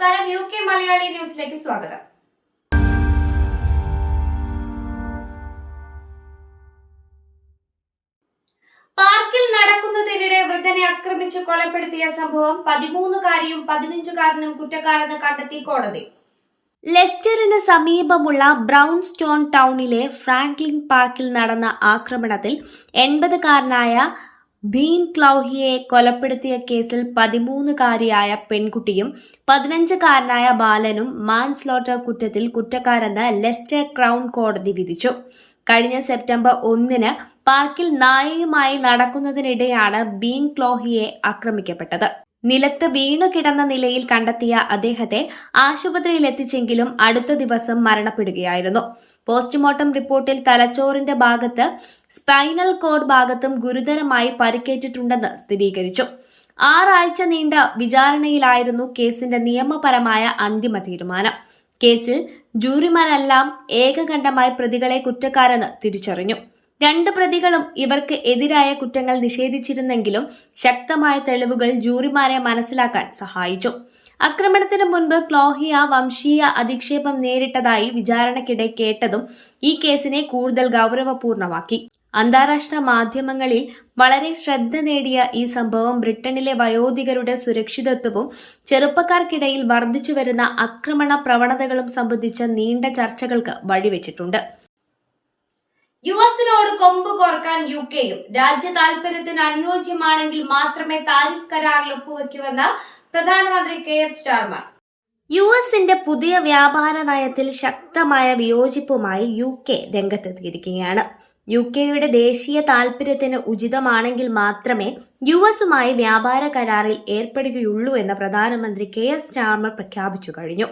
നമസ്കാരം. U K Malayali ന്യൂസിലേക്ക് സ്വാഗതം. പാർക്കിൽ നടക്കുന്നതിനിടെ വൃദ്ധനെ ആക്രമിച്ച് കൊലപ്പെടുത്തിയ സംഭവം പതിമൂന്നുകാരിയും പതിനഞ്ചുകാരനും കുറ്റക്കാരെന്ന് കണ്ടെത്തി കോടതി. ലെസ്റ്ററിന് സമീപമുള്ള ബ്രൗൺ സ്റ്റോൺ ടൗണിലെ ഫ്രാങ്ക്ലിൻ പാർക്കിൽ നടന്ന ആക്രമണത്തിൽ എൺപതുകാരനായ ഭീം ക്ലൗഹിയെ കൊലപ്പെടുത്തിയ കേസിൽ പതിമൂന്നുകാരിയായ പെൺകുട്ടിയും പതിനഞ്ചുകാരനായ ബാലനും മാൻസ്ലോട്ടർ കുറ്റത്തിൽ കുറ്റക്കാരെന്ന് ലെസ്റ്റർ ക്രൗൺ കോടതി വിധിച്ചു. കഴിഞ്ഞ സെപ്റ്റംബർ ഒന്നിന് പാർക്കിൽ നായയുമായി നടക്കുന്നതിനിടെയാണ് ബീൻ ക്ലോഹിയെ ആക്രമിക്കപ്പെട്ടത്. നിലത്ത് വീണു കിടന്ന നിലയിൽ കണ്ടെത്തിയ അദ്ദേഹത്തെ ആശുപത്രിയിൽ എത്തിച്ചെങ്കിലും അടുത്ത ദിവസം മരണപ്പെടുകയായിരുന്നു. പോസ്റ്റ്മോർട്ടം റിപ്പോർട്ടിൽ തലച്ചോറിന്റെ ഭാഗത്ത് സ്പൈനൽ കോഡ് ഭാഗത്തും ഗുരുതരമായി പരിക്കേറ്റിട്ടുണ്ടെന്ന് സ്ഥിരീകരിച്ചു. ആറാഴ്ച നീണ്ട വിചാരണയിലായിരുന്നു കേസിന്റെ നിയമപരമായ അന്തിമ തീരുമാനം. കേസിൽ ജൂറിമാരെല്ലാം ഏകകണ്ഠമായി പ്രതികളെ കുറ്റക്കാരെന്ന് തിരിച്ചറിഞ്ഞു. രണ്ട് പ്രതികളും ഇവർക്ക് എതിരായ കുറ്റങ്ങൾ നിഷേധിച്ചിരുന്നെങ്കിലും ശക്തമായ തെളിവുകൾ ജൂറിമാരെ മനസ്സിലാക്കാൻ സഹായിച്ചു. ആക്രമണത്തിന് മുൻപ് ക്ലോഹിയ വംശീയ അധിക്ഷേപം നേരിട്ടതായി വിചാരണയ്ക്കിടെ കേട്ടതും ഈ കേസിനെ കൂടുതൽ ഗൗരവപൂർണമാക്കി. അന്താരാഷ്ട്ര മാധ്യമങ്ങളിൽ വളരെ ശ്രദ്ധ നേടിയ ഈ സംഭവം ബ്രിട്ടനിലെ വയോധികരുടെ സുരക്ഷിതത്വവും ചെറുപ്പക്കാർക്കിടയിൽ വർദ്ധിച്ചു വരുന്ന ആക്രമണ പ്രവണതകളും സംബന്ധിച്ച നീണ്ട ചർച്ചകൾക്ക് വഴിവെച്ചിട്ടുണ്ട്. യു എസിനോട് കൊമ്പ് കോർക്കാൻ യു കെയും. രാജ്യ താൽപര്യത്തിന് അനുയോജ്യമാണെങ്കിൽ മാത്രമേ താരിഫ് കരാറിൽ ഒപ്പുവെക്കൂവെന്ന് പ്രധാനമന്ത്രി കെയർ സ്റ്റാർമർ. യു എസിന്റെ പുതിയ വ്യാപാര നയത്തിൽ ശക്തമായ വിയോജിപ്പുമായി യു കെ രംഗത്തെത്തിയിരിക്കുകയാണ്. യു കെയുടെ ദേശീയ താൽപര്യത്തിന് ഉചിതമാണെങ്കിൽ മാത്രമേ യു എസുമായി വ്യാപാര കരാറിൽ ഏർപ്പെടുകയുള്ളൂ എന്ന് പ്രധാനമന്ത്രി കെ എസ് സ്റ്റാർമർ പ്രഖ്യാപിച്ചു കഴിഞ്ഞു.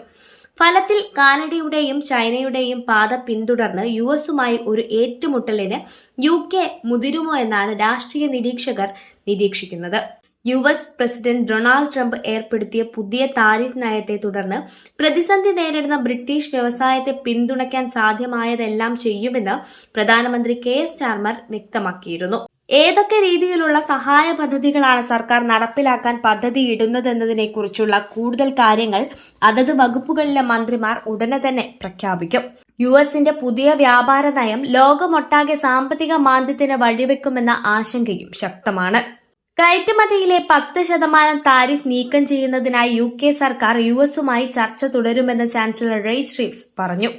ഫലത്തിൽ കാനഡയുടെയും ചൈനയുടെയും പാത പിന്തുടർന്ന് യു എസുമായി ഒരു ഏറ്റുമുട്ടലിന് യു കെ മുതിരുമോ എന്നാണ് രാഷ്ട്രീയ നിരീക്ഷകർ നിരീക്ഷിക്കുന്നത്. U S president Donald Trump ഏർപ്പെടുത്തിയ പുതിയ താരിഫ് നയത്തെ തുടർന്ന് പ്രതിസന്ധി നേരിടുന്ന ബ്രിട്ടീഷ് വ്യവസായത്തെ പിന്തുണയ്ക്കാൻ സാധ്യമായതെല്ലാം ചെയ്യുമെന്ന് പ്രധാനമന്ത്രി കെ എസ് സ്റ്റാർമർ വ്യക്തമാക്കിയിരുന്നു. ഏതൊക്കെ രീതിയിലുള്ള സഹായ പദ്ധതികളാണ് സർക്കാർ നടപ്പിലാക്കാൻ പദ്ധതി പദ്ധതിയിടുന്നതെന്നതിനെക്കുറിച്ചുള്ള കൂടുതൽ കാര്യങ്ങൾ അതത് വകുപ്പുകളിലെ മന്ത്രിമാർ ഉടനെ തന്നെ പ്രഖ്യാപിക്കും. യു എസിന്റെ പുതിയ വ്യാപാര നയം ലോകമൊട്ടാകെ സാമ്പത്തിക മാന്ദ്യത്തിന് വഴിവെക്കുമെന്ന ആശങ്കയും ശക്തമാണ്. കയറ്റുമതിയിലെ പത്ത് ശതമാനം താരിഫ് നീക്കം ചെയ്യുന്നതിനായി യു കെ സർക്കാർ യു എസുമായി ചർച്ച തുടരുമെന്ന് ചാൻസലർ റെയ്സ് റീവ്സ് പറഞ്ഞു.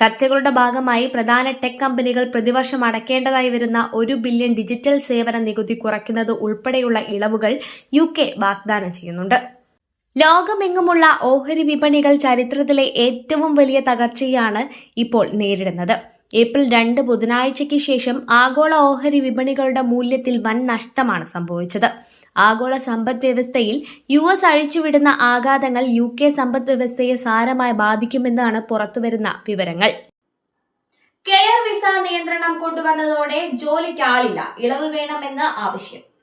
ചർച്ചകളുടെ ഭാഗമായി പ്രധാന ടെക് കമ്പനികൾ പ്രതിവർഷം അടക്കേണ്ടതായി വരുന്ന ഒരു ബില്യൺ ഡിജിറ്റൽ സേവന നികുതി കുറയ്ക്കുന്നത് ഉൾപ്പെടെയുള്ള ഇളവുകൾ യു കെ വാഗ്ദാനം ചെയ്യുന്നുണ്ട്. ലോകമെങ്ങുമുള്ള ഓഹരി വിപണികൾ ചരിത്രത്തിലെ ഏറ്റവും വലിയ തകർച്ചയാണ് ഇപ്പോൾ നേരിടുന്നത്. ഏപ്രിൽ രണ്ട് ബുധനാഴ്ചയ്ക്ക് ശേഷം ആഗോള ഓഹരി വിപണികളുടെ മൂല്യത്തിൽ വൻ നഷ്ടമാണ് സംഭവിച്ചത്. ആഗോള സമ്പദ് വ്യവസ്ഥയിൽ യു എസ് അഴിച്ചുവിടുന്ന ആഘാതങ്ങൾ യു കെ സമ്പദ് വ്യവസ്ഥയെ സാരമായി ബാധിക്കുമെന്നാണ് പുറത്തുവരുന്ന വിവരങ്ങൾ. കെയർ വിസ നിയന്ത്രണം കൊണ്ടുവന്നതോടെ ജോലിക്ക് ആളില്ല. ഇളവ് വേണമെന്ന് ആവശ്യം.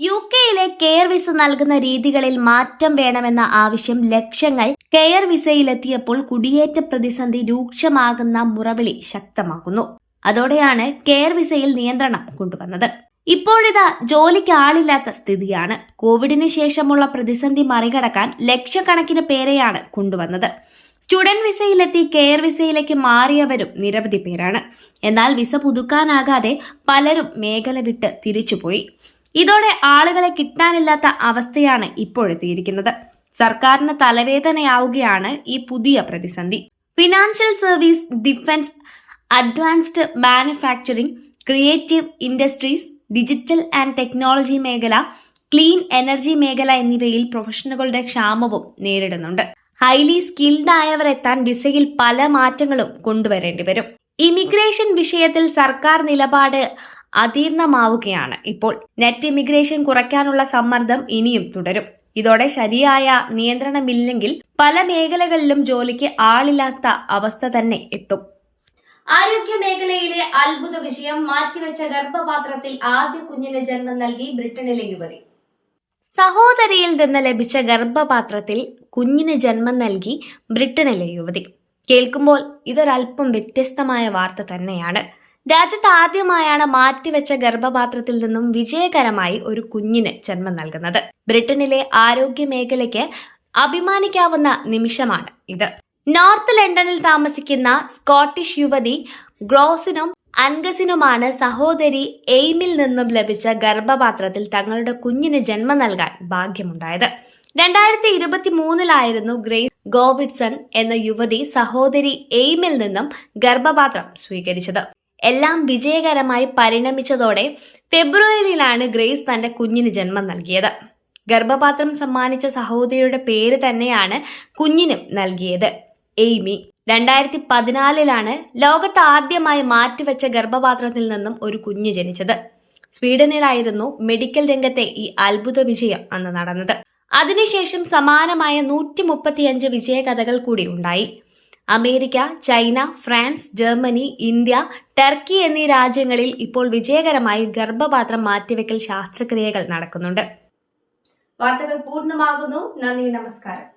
യു കെയിലെ കെയർ വിസ നൽകുന്ന രീതികളിൽ മാറ്റം വേണമെന്ന ആവശ്യം ലക്ഷങ്ങൾ കെയർ വിസയിലെത്തിയപ്പോൾ കുടിയേറ്റ പ്രതിസന്ധി രൂക്ഷമാകുന്ന മുറവിളി ശക്തമാക്കുന്നു അതോടെയാണ് കെയർ വിസയിൽ നിയന്ത്രണം കൊണ്ടുവന്നത്. ഇപ്പോഴിതാ ജോലിക്ക് ആളില്ലാത്ത സ്ഥിതിയാണ്. കോവിഡിന് ശേഷമുള്ള പ്രതിസന്ധി മറികടക്കാൻ ലക്ഷക്കണക്കിന് പേരെയാണ് കൊണ്ടുവന്നത്. സ്റ്റുഡന്റ് വിസയിലെത്തി കെയർ വിസയിലേക്ക് മാറിയവരും നിരവധി പേരാണ്. എന്നാൽ വിസ പുതുക്കാനാകാതെ പലരും മേഖല വിട്ട് തിരിച്ചുപോയി. ഇതോടെ ആളുകളെ കിട്ടാനില്ലാത്ത അവസ്ഥയാണ് ഇപ്പോഴെത്തിയിരിക്കുന്നത് സർക്കാരിന് തലവേദനയാവുകയാണ് ഈ പുതിയ പ്രതിസന്ധി. Financial service defence advanced manufacturing creative industries digital and technology മേഖല ക്ലീൻ എനർജി മേഖല എന്നിവയിൽ പ്രൊഫഷണലുകളുടെ ക്ഷാമവും നേരിടുന്നുണ്ട്. ഹൈലി സ്കിൽഡ് ആയവരെത്താൻ വിസയിൽ പല മാറ്റങ്ങളും കൊണ്ടുവരേണ്ടി വരും. ഇമിഗ്രേഷൻ വിഷയത്തിൽ സർക്കാർ നിലപാട് അതീർണമാവുകയാണ് ഇപ്പോൾ നെറ്റ് ഇമിഗ്രേഷൻ കുറയ്ക്കാനുള്ള സമ്മർദ്ദം ഇനിയും തുടരും. ഇതോടെ ശരിയായ നിയന്ത്രണമില്ലെങ്കിൽ പല മേഖലകളിലും ജോലിക്ക് ആളില്ലാത്ത അവസ്ഥ തന്നെ എത്തും. ആരോഗ്യ മേഖലയിലെ അത്ഭുത വിഷയം മാറ്റിവെച്ച ഗർഭപാത്രത്തിൽ ആദ്യ കുഞ്ഞിന് ജന്മം നൽകി ബ്രിട്ടനിലെ യുവതി. സഹോദരിയിൽ നിന്ന് ലഭിച്ച ഗർഭപാത്രത്തിൽ കുഞ്ഞിന് ജന്മം നൽകി ബ്രിട്ടനിലെ യുവതി. കേൾക്കുമ്പോൾ ഇതൊരല്പം വ്യത്യസ്തമായ വാർത്ത തന്നെയാണ്. രാജ്യത്ത് ആദ്യമായാണ് മാറ്റിവെച്ച ഗർഭപാത്രത്തിൽ നിന്നും വിജയകരമായി ഒരു കുഞ്ഞിന് ജന്മം നൽകുന്നത്. ബ്രിട്ടനിലെ ആരോഗ്യ മേഖലയ്ക്ക് അഭിമാനിക്കാവുന്ന നിമിഷമാണ് ഇത്. നോർത്ത് ലണ്ടനിൽ താമസിക്കുന്ന സ്കോട്ടിഷ് യുവതി ഗ്രോസിനും അൻഗസിനുമാണ് സഹോദരി എയിമിൽ നിന്നും ലഭിച്ച ഗർഭപാത്രത്തിൽ തങ്ങളുടെ കുഞ്ഞിന് ജന്മം നൽകാൻ ഭാഗ്യമുണ്ടായത്. രണ്ടായിരത്തി ഇരുപത്തി മൂന്നിലായിരുന്നു ഗ്രേസ് ഗോവിഡ്സൺ എന്ന യുവതി സഹോദരി എയിമിൽ നിന്നും ഗർഭപാത്രം സ്വീകരിച്ചത്. എല്ലാം വിജയകരമായി പരിണമിച്ചതോടെ ഫെബ്രുവരിയിലാണ് ഗ്രേസ് തന്റെ കുഞ്ഞിന് ജന്മം നൽകിയത്. ഗർഭപാത്രം സമ്മാനിച്ച സഹോദരിയുടെ പേര് തന്നെയാണ് കുഞ്ഞിനും നൽകിയത്. എയ്മി രണ്ടായിരത്തി പതിനാലിലാണ് ലോകത്ത് ആദ്യമായി മാറ്റിവെച്ച ഗർഭപാത്രത്തിൽ നിന്നും ഒരു കുഞ്ഞ് ജനിച്ചത്. സ്വീഡനിലായിരുന്നു മെഡിക്കൽ രംഗത്തെ ഈ അത്ഭുത വിജയം അന്ന് നടന്നത്. അതിനുശേഷം സമാനമായ നൂറ്റി മുപ്പത്തിയഞ്ച് വിജയകഥകൾ കൂടി ഉണ്ടായി. America China France Germany India Turkey എന്നീ രാജ്യങ്ങളിൽ ഇപ്പോൾ വിജയകരമായി ഗർഭപാത്രം മാറ്റിവെക്കൽ ശാസ്ത്രക്രിയകൾ നടക്കുന്നുണ്ട്. വാർത്തകൾ പൂർണമാകുന്നു. നന്ദി നമസ്കാരം.